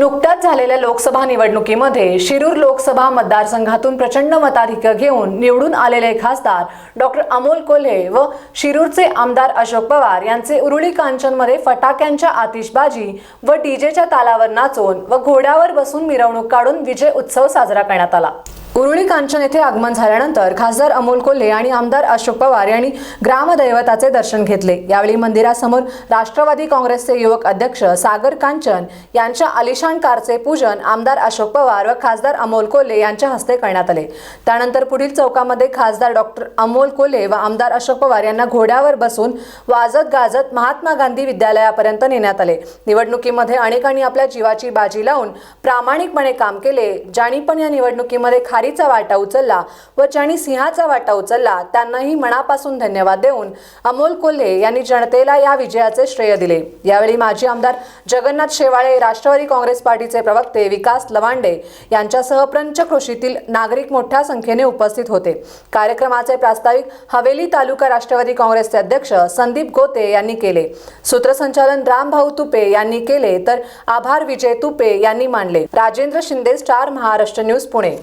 नुकत्याच झालेल्या लोकसभा निवडणुकीमध्ये शिरूर लोकसभा मतदारसंघातून प्रचंड मताधिक्य घेऊन निवडून आलेले खासदार डॉक्टर अमोल कोल्हे व शिरूरचे आमदार अशोक पवार यांचे उरुळी कांचनमध्ये फटाक्यांच्या आतिषबाजी व डीजेच्या तालावर नाचून व घोड्यावर बसून मिरवणूक काढून विजय उत्सव साजरा करण्यात आला. उरुळी कांचन येथे आगमन झाल्यानंतर खासदार अमोल कोल्हे आणि आमदार अशोक पवार यांनी ग्रामदैवताचे दर्शन घेतले. यावेळी मंदिरासमोर राष्ट्रवादी काँग्रेसचे युवक अध्यक्ष सागर कांचन यांच्या आलिशान कारचे पूजन आमदार अशोक पवार व खासदार अमोल कोल्हे यांच्या हस्ते करण्यात आले. त्यानंतर पुढील चौकामध्ये खासदार डॉक्टर अमोल कोल्हे व आमदार अशोक पवार यांना घोड्यावर बसून वाजत गाजत महात्मा गांधी विद्यालयापर्यंत नेण्यात आले. निवडणुकीमध्ये अनेकांनी आपल्या जीवाची बाजी लावून प्रामाणिकपणे काम केले. ज्यांनी पण या निवडणुकीमध्ये खारीचा वाटा उचलला व ज्यांनी सिंहाचा वाटा उचलला त्यांनाही मनापासून धन्यवाद देऊन अमोल कोल्हे यांनी जनतेला या विजयाचे श्रेय दिले. यावेळी माजी आमदार जगन्नाथ शेवाळे राष्ट्रवादी काँग्रेस पार्टीचे प्रवक्ते विकास लवांडे यांच्यासह पंचक्रोशीतील नागरिक मोठ्या संख्येने उपस्थित होते. कार्यक्रमाचे प्रास्ताविक हवेली तालुका राष्ट्रवादी काँग्रेसचे अध्यक्ष संदीप गोते यांनी केले. सूत्रसंचालन रामभाऊ तुपे यांनी केले तर आभार विजय तुपे यांनी मानले. Rajendra Shinde star Maharashtra news Pune.